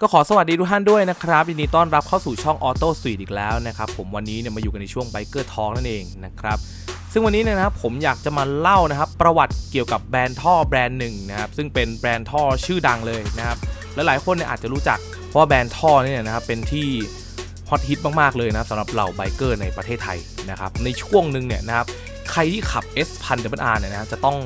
ก็ขอสวัสดีทุกท่านด้วยนะครับยินดีต้อนรับเข้าสู่ช่อง Auto Street อีกแล้วนะครับผมวันนี้เนี่ยมาอยู่กันในช่วง Biker Talk นั่นเองนะครับซึ่งวันนี้นะครับผมอยากจะมาเล่านะครับประวัติเกี่ยวกับแบรนด์ท่อแบรนด์หนึ่งนะครับซึ่งเป็นแบรนด์ท่อชื่อดังเลยนะครับและหลายคนเนี่ยอาจจะรู้จักเพราะแบรนด์ท่อเนี่ยนะครับเป็นที่ฮอตฮิตมากๆเลยนะครับสำหรับเหล่าไบเกอร์ในประเทศไทยนะครับในช่วงหนึ่งเนี่ยนะครับใครที่ขับ S พัน R เนี่ยนะจะต้อง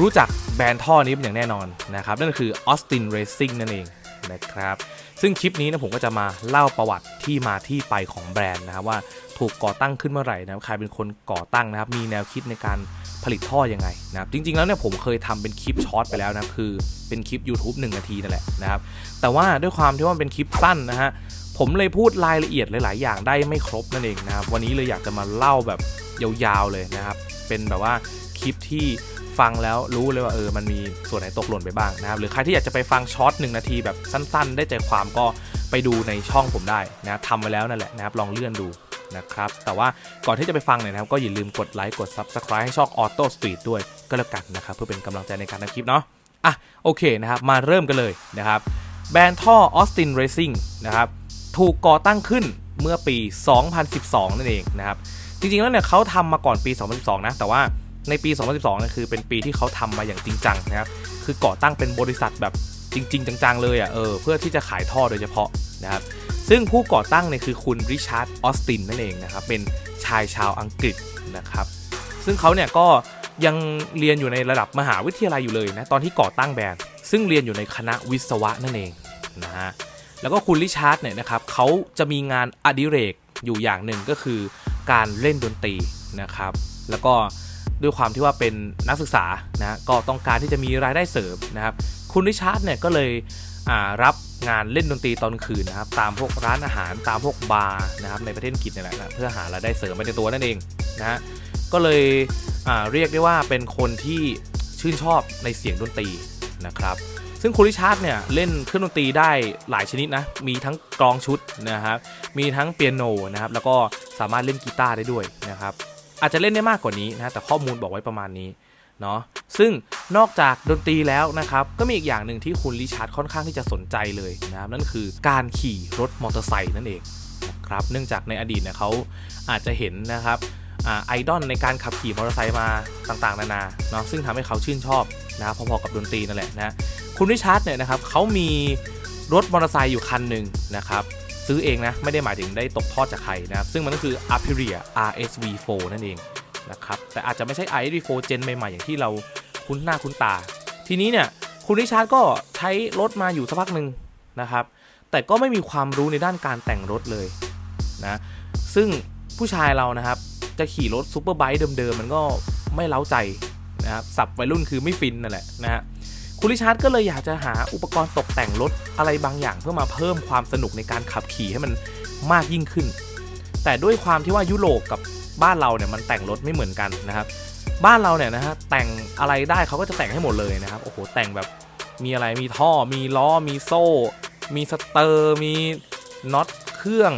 รู้จักแบรนด์ท่อนี้เป็นอย่างแน่นอนนะครับนั่นคือ Austin Racing นั่นเอง นะครับ ซึ่งคลิปนี้นะผมก็จะมาเล่าประวัติที่มาที่ไปของแบรนด์นะครับว่าถูกก่อตั้งขึ้นเมื่อไหร่นะใครเป็นคนก่อตั้งนะครับ มีแนวคิดในการผลิตท่อยังไงนะครับ จริง ๆ แล้วเนี่ยผมเคยทำเป็นคลิปช็อตไปแล้วนะคือเป็นคลิป YouTube 1 นาทีนั่นแหละนะครับ แต่ว่าด้วยความที่ว่าเป็นคลิปสั้นนะฮะผมเลยพูดรายละเอียดหลาย ๆ อย่างได้ไม่ครบนั่นเองนะครับ วันนี้เลยอยากจะมาเล่าแบบยาว ๆ เลยนะครับ เป็นแบบว่าคลิปที่ ฟังแล้วรู้เลยว่าเออมันมีส่วนไหนตกหล่นไปบ้างนะครับหรือใครที่อยากจะไปฟังช็อตหนึ่งนาทีแบบสั้น ๆ ได้ใจความก็ไปดูในช่องผมได้นะครับทำไว้แล้วนั่นแหละนะครับลองเลื่อนดูนะครับแต่ว่าก่อนที่จะไปฟังเนี่ยนะครับก็อย่าลืมกดไลค์กด Subscribe ให้ช่อง Auto Street ด้วยก็แล้วกันนะครับเพื่อเป็นกำลังใจในการทำคลิปเนาะอะโอเคนะครับมาเริ่มกันเลยนะครับแบรนด์ท่อ Austin Racing นะครับถูกก่อตั้งขึ้นเมื่อปี 2012 นั่นเองนะครับจริงๆแล้วเนี่ยเขาทำมาก่อนปี 2012 นะ แต่ว่า ในปี 2012เนี่ยคือเป็นปีที่เขาทำมาอย่างจริงจังนะครับ คือก่อตั้งเป็นบริษัทแบบจริง ๆ จังๆเลยอะเออเพื่อที่จะขายท่อโดยเฉพาะนะครับ ซึ่งผู้ก่อตั้งเนี่ยคือคุณริชาร์ดออสตินนั่นเองนะครับ เป็นชายชาวอังกฤษนะครับ ซึ่งเขาเนี่ยก็ยังเรียนอยู่ในระดับมหาวิทยาลัยอยู่เลยนะตอนที่ก่อตั้งแบรนด์ ซึ่งเรียนอยู่ในคณะวิศวะนั่นเองนะฮะแล้วก็คุณริชาร์ดเนี่ยนะครับเขาจะมีงานอดิเรกอยู่อย่างหนึ่งก็คือการเล่นดนตรีนะครับ แล้วก็ ด้วยความที่ว่าเป็นนักศึกษานะก็ต้องการที่จะมีรายได้เสริมนะครับ คุณริชาร์ดเนี่ยก็เลยรับงานเล่นดนตรีตอนคืนนะครับ ตามพวกร้านอาหารตามพวกบาร์นะครับในประเทศอังกฤษนี่แหละนะเพื่อหารายได้เสริมไปในตัวนั่นเองนะฮะก็เลยเรียกได้ว่าเป็นคนที่ชื่นชอบในเสียงดนตรีนะครับ ซึ่งคุณริชาร์ดเนี่ยเล่นเครื่องดนตรีได้หลายชนิดนะ มีทั้งกลองชุดนะครับ มีทั้งเปียโนนะครับ แล้วก็สามารถเล่นกีตาร์ได้ด้วยนะครับ อาจจะเล่นได้มากกว่านี้นะแต่ข้อมูลบอกไว้ประมาณนี้เนาะซึ่งนอกจากดนตรีแล้วนะครับ ก็มีอีกอย่างหนึ่งที่คุณริชาร์ดค่อนข้างที่จะสนใจเลยนะครับนั่นคือการขี่รถมอเตอร์ไซค์นั่นเองนะครับเนื่องจากในอดีตเนี่ยเขาอาจจะเห็นนะครับไอดอลในการขับขี่มอเตอร์ไซค์มาต่างๆ นานาเนาะซึ่งทำให้เขาชื่นชอบนะพอๆกับดนตรีนั่นแหละนะคุณริชาร์ดเนี่ยนะครับเขามีรถมอเตอร์ไซค์อยู่คันหนึ่งนะครับ ซื้อเองนะ ไม่ได้หมายถึงได้ตกทอดจากใครนะครับ ซึ่งมันก็คือ Aprilia RSV4 นั่นเองนะครับ แต่อาจจะไม่ใช่ RSV4 เจนใหม่ๆ อย่างที่เราคุ้นหน้าคุ้นตา ทีนี้เนี่ยคุณริชาร์ดก็ใช้รถมาอยู่สักพักหนึ่งนะครับ แต่ก็ไม่มีความรู้ในด้านการแต่งรถเลยนะ ซึ่งผู้ชายเรานะครับจะขี่รถซูเปอร์ไบค์เดิมๆมันก็ไม่เล้าใจนะครับสับวัยรุ่นคือไม่ฟินนั่นแหละนะฮะ คุณริชาร์ดก็เลยอยากจะหาอุปกรณ์ตกแต่งรถอะไรบางอย่างเพื่อมาเพิ่มความสนุกในการขับขี่ให้มันมากยิ่งขึ้น แต่ด้วยความที่ว่ายุโรปกับบ้านเราเนี่ยมันแต่งรถไม่เหมือนกันนะครับ บ้านเราเนี่ยนะฮะแต่งอะไรได้เขาก็จะแต่งให้หมดเลยนะครับโอ้โหแต่งแบบมีอะไรมีท่อ มีล้อมีโซ่ มีสเตอร์มีน็อตเครื่อง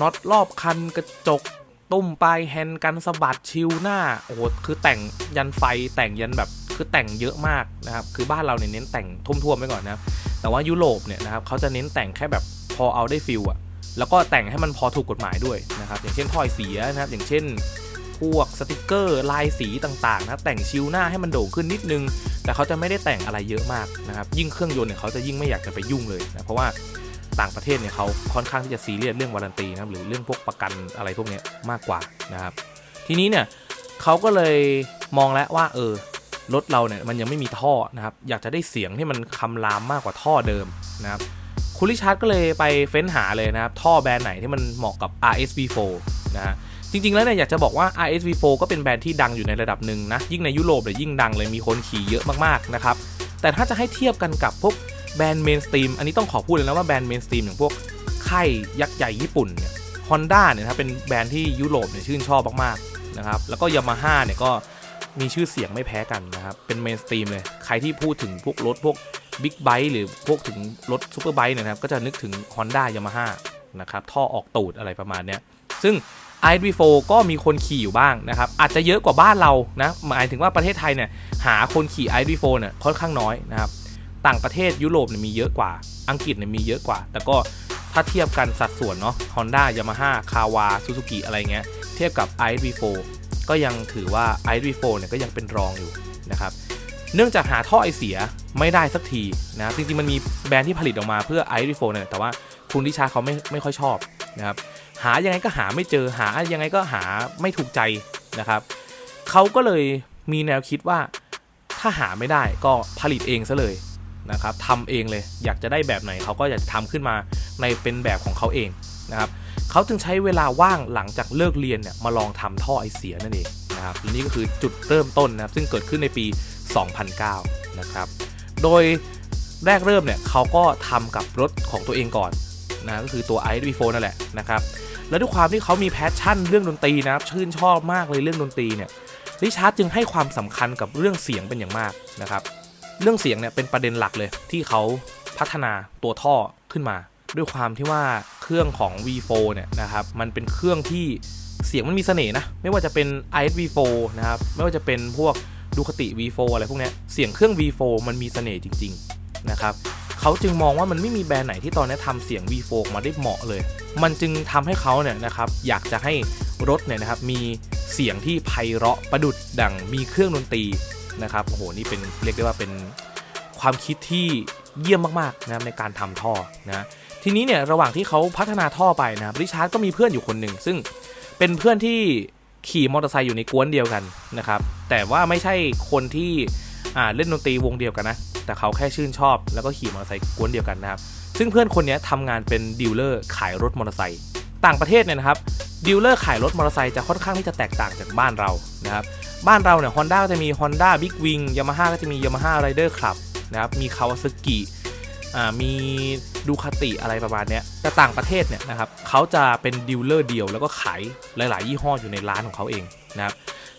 น็อตรอบคันกระจกตุ้มปลายแฮนด์กันสะบัดชิวหน้าโอ้โหคือแต่งยันไฟแต่งยันแบบ คือแต่งเยอะมากนะครับคือบ้านเราเนี่ยเน้นแต่งทุ่มๆไปก่อนนะครับแต่ว่ายุโรปเนี่ยนะครับเขาจะเน้นแต่งแค่แบบพอเอาได้ฟิลอะแล้วก็แต่งให้มันพอถูกกฎหมายด้วยนะครับอย่างเช่นถ้อยเสียนะครับอย่างเช่นพวกสติกเกอร์ลายสีต่างๆนะแต่งชิวหน้าให้มันโด่งขึ้นนิดนึง แต่เขาจะไม่ได้แต่งอะไรเยอะมากนะครับยิ่งเครื่องยนต์เนี่ยเขาจะยิ่งไม่อยากจะไปยุ่งเลยนะเพราะว่าต่างประเทศเนี่ยเขาค่อนข้างที่จะซีเรียสเรื่องวารันตีนะครับหรือเรื่องพวกประกันอะไรพวกนี้มากกว่านะครับทีนี้เนี่ยเขาก็เลยมองแล้วว่าเออ รถเราเนี่ยมันยังไม่มีท่อนะครับ อยากจะได้เสียงที่มันคำรามมากกว่าท่อเดิมนะครับ คุณริชาร์ดก็เลยไปเฟ้นหาเลยนะครับ ท่อแบรนด์ไหนที่มันเหมาะกับ RSV4 นะฮะจริง ๆ แล้วเนี่ยอยากจะบอกว่า RSV4 ก็เป็นแบรนด์ที่ดังอยู่ในระดับหนึ่งนะ ยิ่งในยุโรปเนี่ยยิ่งดังเลยมีคนขี่เยอะมากๆนะครับ แต่ถ้าจะให้เทียบกันกับพวกแบรนด์เมนสตรีมอันนี้ต้องขอพูดเลยนะว่าแบรนด์เมนสตรีมอย่างพวกค่ายยักษ์ใหญ่ญี่ปุ่นเนี่ยฮอนด้าเนี่ยนะเป็นแบรนด์ที่ยุโรปเนี่ยชื่นชอบมากๆนะครับแล้วก็ยามาฮ่าเนี่ยก็ มีชื่อเสียงไม่แพ้กันนะครับ เป็นเมนสตรีมเลย ใครที่พูดถึงพวกรถพวกบิ๊กไบค์หรือพวกถึงรถซูเปอร์ไบค์เนี่ยนะครับ ก็จะนึกถึง Honda Yamaha นะครับ ท่อออกตูดอะไรประมาณเนี้ย ซึ่ง i4 ก็มีคนขี่อยู่บ้างนะครับ อาจจะเยอะกว่าบ้านเรานะหมายถึงว่าประเทศไทยเนี่ยหาคนขี่ i4 เนี่ยค่อนข้างน้อยนะครับ ต่างประเทศยุโรปเนี่ยมีเยอะกว่า อังกฤษเนี่ยมีเยอะกว่า แต่ก็ถ้าเทียบกันสัดส่วนเนาะ Honda Yamaha Kawa Suzuki อะไรเงี้ย เทียบกับ ISV4 ก็ยังถือว่า ISV4 เนี่ยก็ยังเป็นรองอยู่นะครับเนื่องจากหาท่อไอเสียไม่ได้สักทีนะครับจริงๆมันมีแบรนด์ที่ผลิตออกมาเพื่อ ISV4 เนี่ยแต่ว่าคุณทิชาเขาไม่ไม่ค่อยชอบนะครับหายังไงก็หาไม่เจอหายังไงก็หาไม่ถูกใจนะครับเขาก็เลยมีแนวคิดว่าถ้าหาไม่ได้ก็ผลิตเองซะเลยนะครับทำเองเลยอยากจะได้แบบไหนเขาก็อยากจะทำขึ้นมาในเป็นแบบของเขาเองนะครับ เขาจึงใช้เวลาว่างหลังจากเลิกเรียนเนี่ยมาลองทำท่อไอเสียนั่นเองนะครับนี่ก็คือจุดเริ่มต้นนะครับซึ่งเกิดขึ้นในปี 2009 นะครับ โดยแรกเริ่มเนี่ยเขาก็ทำกับรถของตัวเองก่อนนะก็คือตัว i อ4นั่นแหละนะครับแล้วด้วยความที่เขามีแพชชั่นเรื่องดนตรีนะครับชื่นชอบมากเลยเรื่องดนตรีเนี่ยริชาร์ดจึงให้ความสำคัญกับเรื่องเสียงเป็นอย่างมากนะครับ เรื่องเสียงเนี่ยเป็นประเด็นหลักเลยที่เขาพัฒนาตัวท่อขึ้นมา ด้วยความที่ว่า เครื่องของ V4 เนี่ยนะครับมันเป็นเครื่องที่เสียงมันมีเสน่ห์นะ ไม่ว่าจะเป็น ISV4 นะครับไม่ว่าจะเป็นพวกดูคติ V4 อะไรพวกนี้เสียงเครื่อง V4 มันมีเสน่ห์จริงๆนะครับเขาจึงมองว่ามันไม่มีแบรนด์ไหนที่ตอนนี้ทำเสียง V4 มาได้เหมาะเลย มันจึงทำให้เขาเนี่ยนะครับอยากจะให้รถเนี่ยนะครับมีเสียงที่ไพเราะประดุดดังมีเครื่องดนตรีนะครับโอ้โหนี่เป็นเรียกได้ว่าเป็นความคิดที่เยี่ยมมากๆนะครับในการทำท่อนะ ทีนี้เนี่ยระหว่างที่เขาพัฒนาท่อไปนะริชาร์ดก็มีเพื่อนอยู่คนหนึ่งซึ่งเป็นเพื่อนที่ขี่มอเตอร์ไซค์อยู่ในกวนเดียวกันนะครับแต่ว่าไม่ใช่คนที่อ่าเล่นดนตรีวงเดียวกันนะแต่เขาแค่ชื่นชอบ แล้วก็ขี่มอเตอร์ไซค์กวนเดียวกันนะครับซึ่งเพื่อนคนนี้ทำงานเป็นดีลเลอร์ขายรถมอเตอร์ไซค์ต่างประเทศเนี่ยนะครับดีลเลอร์ขายรถมอเตอร์ไซค์จะค่อนข้างที่จะแตกต่างจากบ้านเรานะครับบ้านเราเนี่ยฮอนด้าก็จะมี Honda Big Wing Yamaha ก็จะมี Yamaha Rider Club นะครับมี Kawasaki อ่ามี ดูคาติอะไรประมาณนี้แต่ต่างประเทศเนี่ยนะครับเขาจะเป็นดีลเลอร์เดียวแล้วก็ขายหลาย ๆ ยี่ห้ออยู่ในร้านของเขาเองนะครับ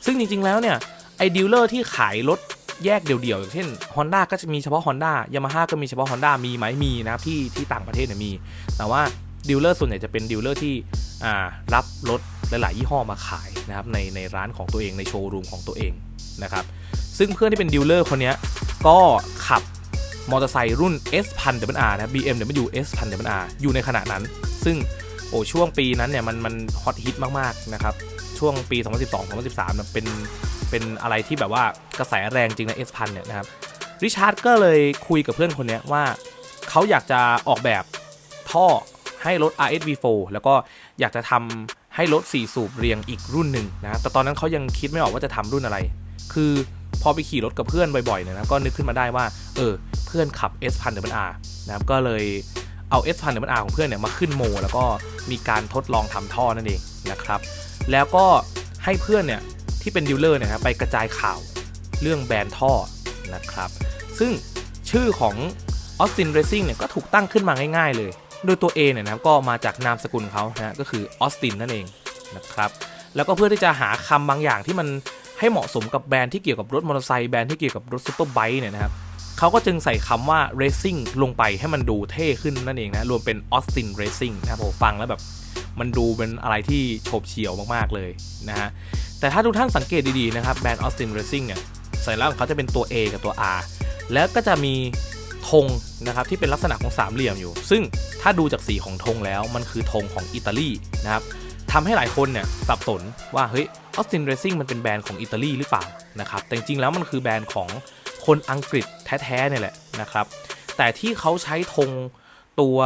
ซึ่งจริง ๆ แล้วเนี่ยไอ้ดีลเลอร์ที่ขายรถแยกเดี่ยวๆอย่างเช่น Honda ก็จะมีเฉพาะ Honda Yamaha ก็มีเฉพาะ Honda มีไหมมีนะครับที่ที่ต่างประเทศเนี่ยมี แต่ว่าดีลเลอร์ส่วนใหญ่จะเป็นดีลเลอร์ที่รับรถหลาย ๆ ยี่ห้อมาขายนะครับในในร้านของตัวเองในโชว์รูมของตัวเองนะครับซึ่งเพื่อนที่เป็นดีลเลอร์คนนี้ก็ขับ มอเตอร์ไซค์รุ่น S 1 0 0 R นะ BMW S 1 0 0 R อยู่ในขณะนั้น ซึ่งโอ้ช่วงปีนั้นเนี่ยมันมันฮอตฮิตมากๆนะครับ ช่วงปี 2012-2013นะเป็นเป็นอะไรที่แบบว่ากระแสแรงจริงใน S 1 0 0 เนี่ยนะครับริชาร์ดก็เลยคุยกับเพื่อนคนนี้ว่าเขาอยากจะออกแบบท่อให้รถ RSV4 แล้วก็อยากจะทำให้รถ4สูบเรียงอีกรุ่นหนึ่งนะแต่ตอนนั้นเขายังคิดไม่ออกว่าจะทำรุ่นอะไร คือ พอไปขี่รถกับเพื่อนบ่อยๆเนี่ยนะก็นึกขึ้นมาได้ว่า เออ เพื่อนขับ S 1 0 0 R นะครับก็เลยเอา S 1 0 0 R ของเพื่อนเนี่ยมาขึ้นโม แล้วก็มีการทดลองทำท่อนั่นเองนะครับแล้วก็ให้เพื่อนเนี่ยที่เป็นดีลเลอร์เนี่ยครับไปกระจายข่าวเรื่องแบรนด์ท่อนะครับซึ่งชื่อของ Austin Racing เนี่ยก็ถูกตั้งขึ้นมาง่ายๆเลย โดยตัว A เนี่ยนะก็มาจากนามสกุลเขานะฮะก็คือ Austin นั่นเองนะครับแล้วก็เพื่อที่จะหาคำบางอย่างที่มัน ให้เหมาะสมกับแบรนด์ที่เกี่ยวกับรถมอเตอร์ไซค์แบรนด์ที่เกี่ยวกับรถซูเปอร์ไบค์เนี่ยนะครับเขาก็จึงใส่คำว่า racing ลงไปให้มันดูเท่ขึ้นนั่นเองนะรวมเป็น Austin Racing นะครับผมฟังแล้วแบบมันดูเป็นอะไรที่โฉบเฉี่ยวมากๆเลยนะฮะแต่ถ้าทุกท่านสังเกตดีๆนะครับแบรนด์ Austin Racing เนี่ยสัญลักษณ์ของเขาจะเป็นตัว A กับตัว R แล้วก็จะมีธงนะครับที่เป็นลักษณะของสามเหลี่ยมอยู่ ซึ่งถ้าดูจากสีของธงแล้วมันคือธงของอิตาลีนะครับ ทำให้หลายคนเนี่ยสับสนว่าเฮ้ยออสตินเรซิ่งมันเป็นแบรนด์ของอิตาลีหรือเปล่านะครับแต่จริงๆแล้วมันคือแบรนด์ของคนอังกฤษแท้ๆเนี่ยแหละนะครับ แต่ที่เขาใช้ธงตัว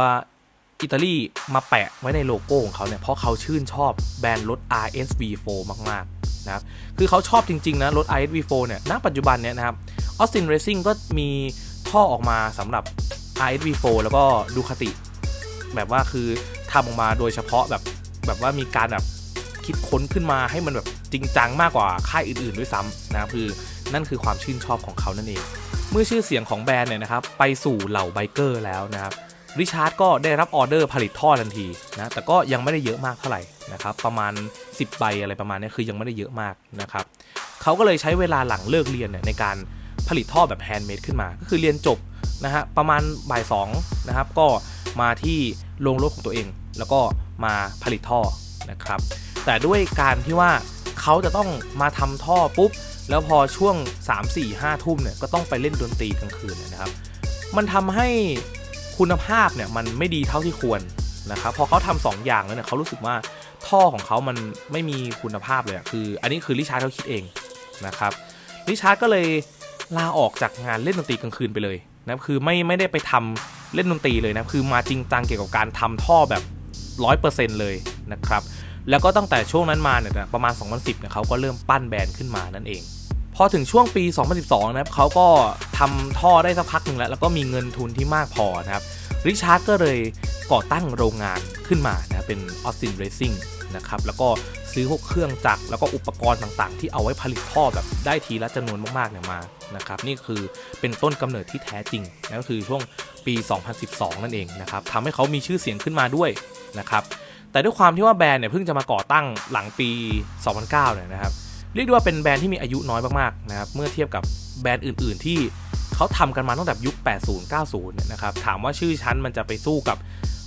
อิตาลีมาแปะไว้ในโลโก้ของเขาเนี่ยเพราะเขาชื่นชอบแบรนด์รถ RSV4 มากๆนะครับคือเขาชอบจริงๆนะรถ RSV4 เนี่ยณปัจจุบันเนี่ยนะครับออสตินเรซิ่งก็มีท่อออกมาสำหรับ RSV4 แล้วก็ดูคติแบบว่าคือทำออกมาโดยเฉพาะแบบ แบบว่ามีการแบบคิดค้นขึ้นมาให้มันแบบจริงจังมากกว่าค่ายอื่นๆด้วยซ้ำนะครับคือนั่นคือความชื่นชอบของเขานั่นเอง เมื่อชื่อเสียงของแบรนด์เนี่ยนะครับไปสู่เหล่าไบเกอร์แล้วนะครับริชาร์ดก็ได้รับออเดอร์ผลิตท่อทันทีนะแต่ก็ยังไม่ได้เยอะมากเท่าไหร่นะครับประมาณ 10 ใบอะไรประมาณนี้คือยังไม่ได้เยอะมากนะครับเขาก็เลยใช้เวลาหลังเลิกเรียนเนี่ยในการผลิตท่อแบบแฮนด์เมดขึ้นมา ก็คือเรียนจบนะฮะประมาณบ่ายสองนะครับก็มาที่โรงรถของตัวเอง แล้วก็ มาผลิตท่อนะครับ แต่ด้วยการที่ว่าเขาจะต้องมาทำท่อปุ๊บ แล้วพอช่วง 3 4 5 ทุ่มเนี่ยก็ต้องไปเล่นดนตรีกลางคืนนะครับ มันทำให้คุณภาพเนี่ยมันไม่ดีเท่าที่ควรนะครับพอเขาทำสองอย่างแล้วเนี่ยเขารู้สึกว่าท่อของเขามันไม่มีคุณภาพเลยคือ อันนี้คือริชาร์ดเขาคิดเองนะครับริชาร์ดก็เลยลาออกจากงานเล่นดนตรีกลางคืนไปเลยนะคือไม่ไม่ได้ไปทำเล่นดนตรีเลยนะคือมาจริงจังเกี่ยวกับการทำท่อแบบ 100%เลยนะครับ แล้วก็ตั้งแต่ช่วงนั้นมาเนี่ยประมาณ 2010เนี่ยเขาก็เริ่มปั้นแบรนด์ขึ้นมานั่นเอง พอถึงช่วงปี 2012 นะครับเขาก็ทำท่อได้สักพักหนึ่งแล้ว แล้วก็มีเงินทุนที่มากพอนะครับริชาร์ดก็เลยก่อตั้งโรงงานขึ้นมานะเป็น Austin Racing นะครับแล้วก็ซื้อพวกเครื่องจักรแล้วก็อุปกรณ์ต่างๆ ที่เอาไว้ผลิตท่อแบบได้ทีละจำนวนมากๆเนี่ยมานะครับนี่คือเป็นต้นกำเนิดที่แท้จริงนั่นก็คือช่วงปี 2012 นั่นเองนะครับทำให้เขามีชื่อเสียงขึ้นมาด้วย นะครับแต่ด้วยความที่ว่าแบรนด์เนี่ยเพิ่งจะมาก่อตั้งหลังปี 2009เนี่ยนะครับเรียกได้ว่าเป็นแบรนด์ที่มีอายุน้อยมากๆนะครับเมื่อเทียบกับแบรนด์อื่น ๆ ที่เขาทำกันมาตั้งแต่ยุค 80 90เนี่ยนะครับถามว่าชื่อชั้นมันจะไปสู้กับ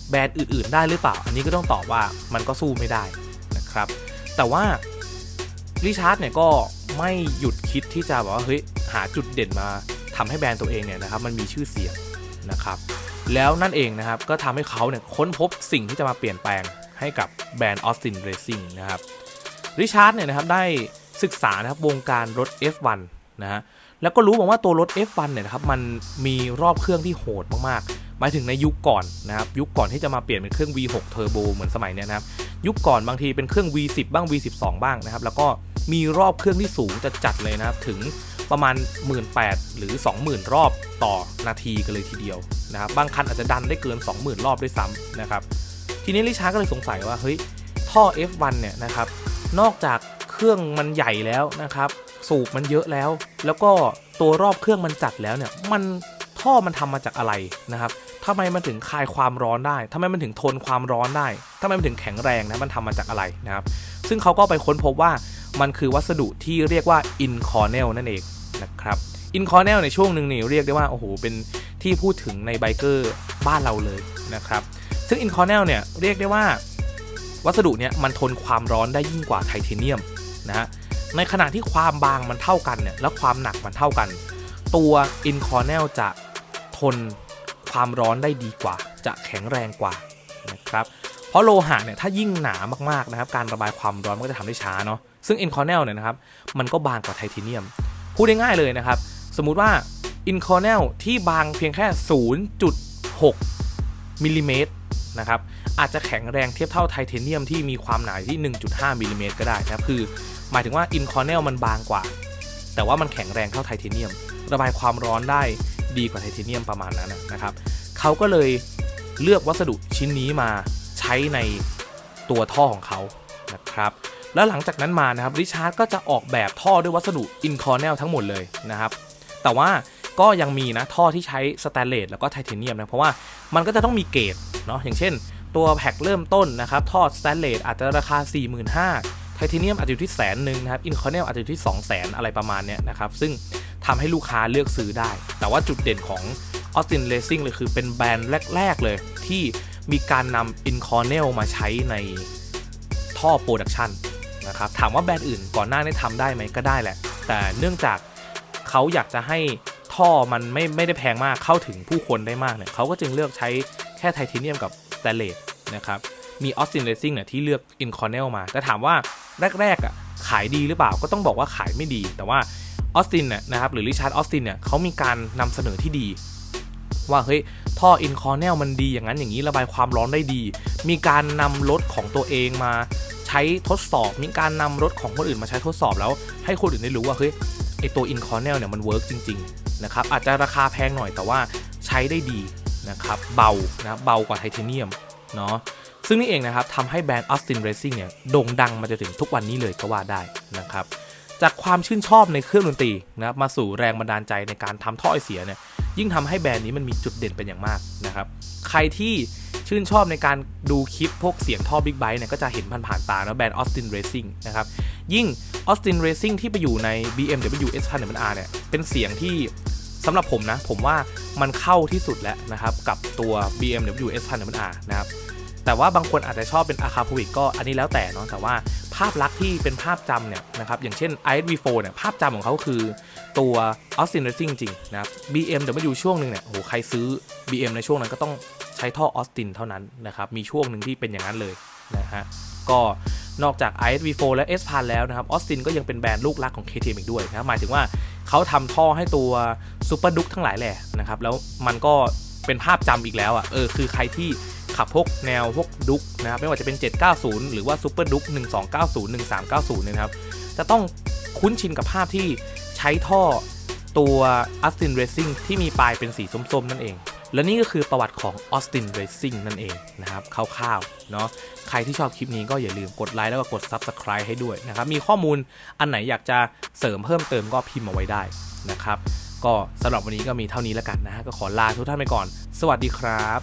แบรนด์อื่น ๆ ได้หรือเปล่า อันนี้ก็ต้องตอบว่ามันก็สู้ไม่ได้นะครับแต่ว่าริชาร์ดเนี่ยก็ไม่หยุดคิดที่จะแบบว่าเฮ้ยหาจุดเด่นมาทำให้แบรนด์ตัวเองเนี่ยนะครับมันมีชื่อเสียงนะครับ แล้วนั่นเองนะครับก็ทำให้เขาเนี่ยค้นพบสิ่งที่จะมาเปลี่ยนแปลงให้กับแบรนด์ Austin Racing นะครับริชาร์ดเนี่ยนะครับได้ศึกษานะครับวงการรถ F1 นะฮะแล้วก็รู้มาว่าตัวรถ F1 เนี่ยนะครับมันมีรอบเครื่องที่โหดมากๆหมายถึงในยุคก่อนนะครับยุคก่อนที่จะมาเปลี่ยนเป็นเครื่อง V6 Turbo เหมือนสมัยเนี้ยนะครับยุคก่อนบางทีเป็นเครื่อง V10 บ้าง V12 บ้างนะครับแล้วก็มีรอบเครื่องที่สูงจะจัดเลยนะครับถึง ประมาณ 18,000 หรือ 20,000 รอบต่อนาทีกันเลยทีเดียวนะครับบางคันอาจจะดันได้เกิน 20,000 รอบด้วยซ้ำนะครับทีนี้ริชาร์ก็เลยสงสัยว่าเฮ้ยท่อ F1 เนี่ยนะครับนอกจากเครื่องมันใหญ่แล้วนะครับสูบมันเยอะแล้ว แล้วก็ตัวรอบเครื่องมันจัดแล้วเนี่ยมันท่อมันทำมาจากอะไรนะครับทำไมมันถึงคายความร้อนได้ทำไมมันถึงทนความร้อนได้ทำไมมันถึงแข็งแรงนะมันทำมาจากอะไรนะครับซึ่งเขาก็ไปค้นพบว่ามันคือวัสดุที่เรียกว่า in cornell นั่นเอง นะครับ in cornell ในช่วงหนึ่งนี่เรียกได้ว่าโอ้โหเป็นที่พูดถึงในไบเกอร์บ้านเราเลยนะครับซึ่ง in cornell เนี่ยเรียกได้ว่า วัสดุเนี่ยมันทนความร้อนได้ยิ่งกว่าไทเทเนียมนะฮะในขณะที่ความบางมันเท่ากันเนี่ยและความหนักมันเท่ากัน ตัว in cornell จะทนความร้อนได้ดีกว่า จะแข็งแรงกว่านะครับเพราะโลหะเนี่ยถ้ายิ่งหนามากๆนะครับการระบายความร้อนมันก็จะทำได้ช้าเนาะซึ่ง in cornell เนี่ยนะครับมันก็บางกว่าไทเทเนียม พูดง่ายๆเลยนะครับ สมมุติว่า in c o r n e l ที่บางเพียงแค่ 0.6มิลลิเมตรนะครับอาจจะแข็งแรงเทียบเท่าไทเทเนียมที่มีความหนาที่ 1.5มิลลิเมตรก็ได้นะครับคือ หมายถึงว่า in cornell มันบางกว่า แต่ว่ามันแข็งแรงเท่าไทเทเนียม ระบายความร้อนได้ดีกว่าไทเทเนียมประมาณนั้นนะครับเขาก็เลยเลือกวัสดุชิ้นนี้มาใช้ในตัวท่อของเขานะครับ แล้วหลังจากนั้นมานะครับริชาร์ดก็จะออกแบบท่อด้วยวัสดุอินคอร์เนลทั้งหมดเลยนะครับ แต่ว่าก็ยังมีนะท่อที่ใช้สแตนเลสแล้วก็ไทเทเนียมนะเพราะว่ามันก็จะต้องมีเกรดเนาะอย่างเช่น ตัวแพ็คเริ่มต้นนะครับท่อสแตนเลสอาจจะราคา 45,000ไทเทเนียมอาจจะอยู่ที่แสนหนึ่งนะครับอินคอร์เนลอาจจะอยู่ที่ 2 0 0 0 0 0อะไรประมาณเนี้ยนะครับซึ่งทำให้ลูกค้าเลือกซื้อได้ แต่ว่าจุดเด่นของ Austin Racing เลยคือเป็นแบรนด์แรก ๆ เลย ที่มีการนำ In Cornell มาใช้ในท่อโปรดักชัน นะครับถามว่าแบรนด์อื่นก่อนหน้านี้ทำได้ไหมก็ได้แหละ แต่เนื่องจากเขาอยากจะให้ท่อมันไม่ไม่ได้แพงมากเข้าถึงผู้คนได้มากเนี่ยเขาก็จึงเลือกใช้แค่ไทเทเนียมกับสแตนเลสนะครับมี Austin Racing เนี่ยที่เลือก In Cornell มา แต่ถามว่าแรกๆอะขายดีหรือเปล่าก็ต้องบอกว่าขายไม่ดี แต่ว่าออสตินเนี่ยนะครับหรือริชาร์ดออสตินเนี่ยเขามีการนำเสนอที่ดี ว่าเฮ้ยท่ออินคอร์เนลมันดีอย่างนั้นอย่างนี้ระบายความร้อนได้ดี มีการนำรถของตัวเองมา ใช้ทดสอบมีการนำรถของคนอื่นมาใช้ทดสอบแล้ว ให้คนอื่นได้รู้ว่าเฮ้ยไอตัวอินคอร์เนลเนี่ยมันเวิร์กจริงๆนะครับอาจจะราคาแพงหน่อยแต่ว่าใช้ได้ดีนะครับเบานะเบากว่าไทเทเนียมเนาะซึ่งนี่เองนะครับทำให้แบรนด์ Austin Racing เนี่ยโด่งดังมาจนถึงทุกวันนี้เลยก็ว่าได้นะครับจากความชื่นชอบในเครื่องดนตรีนะครับมาสู่แรงบันดาลใจในการทำท่อไอเสียเนี่ยยิ่งทำให้แบรนด์นี้มันมีจุดเด่นเป็นอย่างมากนะครับใครที่ ชื่นชอบในการดูคลิปพวกเสียงท่อบิ๊กไบค์เนี่ยก็จะเห็นผ่านๆตาแล้วแบรนด์ออสตินเรซิ่งนะครับ ยิ่งออสตินเรซิ่งที่ไปอยู่ใน BMW S 1 0 0 R เนี่ยเป็นเสียงที่สำหรับผมนะ ผมว่ามันเข้าที่สุดแล้วนะครับ กับตัว BMW S 1 0 0 R นะครับ แต่ว่าบางคนอาจจะชอบเป็นอาคา p วิกก็อันนี้แล้วแต่เนาะแต่ว่าภาพลักษณ์ที่เป็นภาพจำเนี่ยนะครับอย่างเช่น ISV4 เนี่ยภาพจำของเขาคือตัว Austin Racing จริงนะครับ BMW ช่วงหนึ่งเนี่ยโอ้โหใครซื้อ BM ในช่วงนั้นก็ต้องใช้ท่อออสตินเท่านั้นนะครับมีช่วงหนึ่งที่เป็นอย่างนั้นเลยนะฮะก็นอกจาก ISV4 และ S พันแล้วนะครับออสตินก็ยังเป็นแบรนด์ลูกรักของ KTM อีกด้วยนะหมายถึงว่าเขาทำท่อให้ตัวซูเปอร์ดุ๊กทั้งหลายแหละนะครับแล้วมันก็เป็นภาพจำอีกแล้วอะเออคือใครที่ ขับพวกแนวพวกดุกนะครับไม่ว่าจะเป็น 790 หรือว่าซูเปอร์ดุก1290 1390เนี่ยนะครับ จะต้องคุ้นชินกับภาพที่ใช้ท่อตัว Austin Racing ที่มีปลายเป็นสีส้มๆ นั่นเอง และนี่ก็คือประวัติของ Austin Racing นั่นเองนะครับคร่าวๆเนาะใครที่ชอบคลิปนี้ก็อย่าลืมกดไลค์แล้วก็กด Subscribe ให้ด้วยนะครับ มีข้อมูลอันไหนอยากจะเสริมเพิ่มเติมก็พิมพ์มาไว้ได้นะครับ ก็สำหรับวันนี้ก็มีเท่านี้แล้วกันนะฮะก็ขอลาทุกท่านไปก่อน สวัสดีครับ